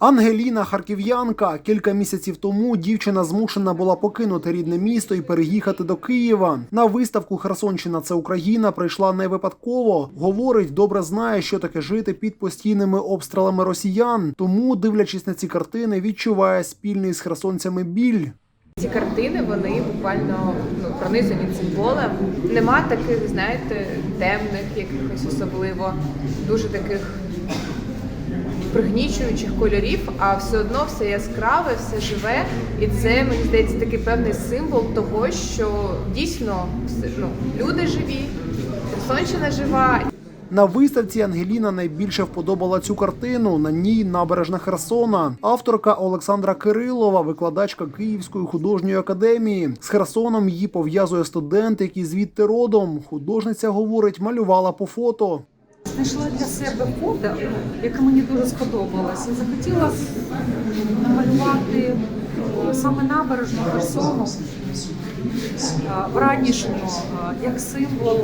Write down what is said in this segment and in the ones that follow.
Ангеліна Харків'янка кілька місяців тому дівчина змушена була покинути рідне місто і переїхати до Києва. На виставку Херсонщина це Україна прийшла не випадково. Говорить, добре знає, що таке жити під постійними обстрілами росіян. Тому, дивлячись на ці картини, відчуває спільний з херсонцями біль. Ці картини вони буквально ну, пронизані цим болем. Нема таких, знаєте, темних, якихось особливо дуже таких пригнічуючих кольорів, а все одно все яскраве, все живе. І це мені здається такий певний символ того, що дійсно все- ну, люди живі, Херсонщина жива, На виставці Ангеліна найбільше вподобала цю картину. На ній набережна Херсона. Авторка Олександра Кирилова, викладачка Київської художньої академії. З Херсоном її пов'язує студент, який звідти родом. Художниця говорить, малювала по фото. Знайшла для себе фото, яке мені дуже сподобалось. І захотіла намалювати е, саме набережну Херсону е, вранішню, е, як символ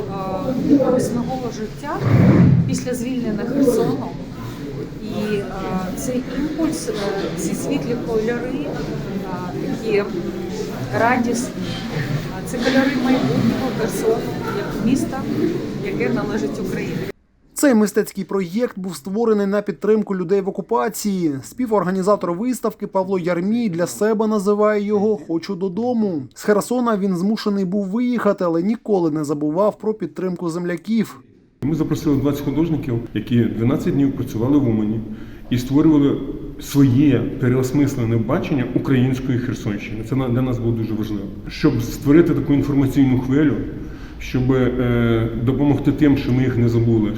нового життя після звільнення Херсону. І цей імпульс, ці світлі кольори, такі радісні, це кольори майбутнього Херсону, як міста, яке належить Україні. Цей мистецький проєкт був створений на підтримку людей в окупації. Співорганізатор виставки Павло Ярмій для себе називає його Хочу додому. З Херсона він змушений був виїхати, але ніколи не забував про підтримку земляків. Ми запросили 20 художників, які 12 днів працювали в Умані і створювали своє переосмислене бачення української Херсонщини. Це для нас було дуже важливо, щоб створити таку інформаційну хвилю, щоб е, допомогти тим, що ми їх не забули.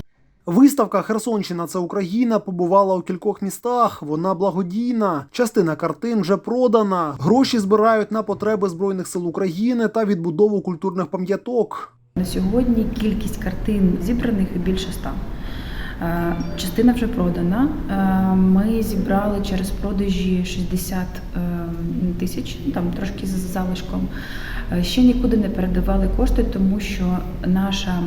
Виставка Херсонщина це Україна побувала у кількох містах. Вона благодійна. Частина картин вже продана. Гроші збирають на потреби збройних сил України та відбудову культурних пам'яток. На сьогодні кількість картин зібраних більше ста. Е, Частина вже продана. Е, Ми зібрали через продажі 60 е, тисяч, ну, там трошки з залишком. Ще нікуди не передавали кошти, тому що наша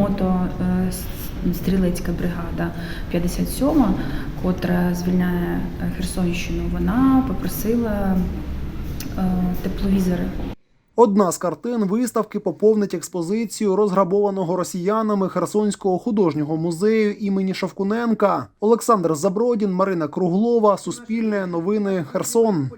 мотострілецька бригада 57, котра звільняє е, Херсонщину, вона попросила е, тепловізори. Одна з картин виставки поповнить експозицію розграбованого росіянами Херсонського художнього музею імені Шевкуненка. Олександр Забродін, Марина Круглова, Суспільне новини Херсон.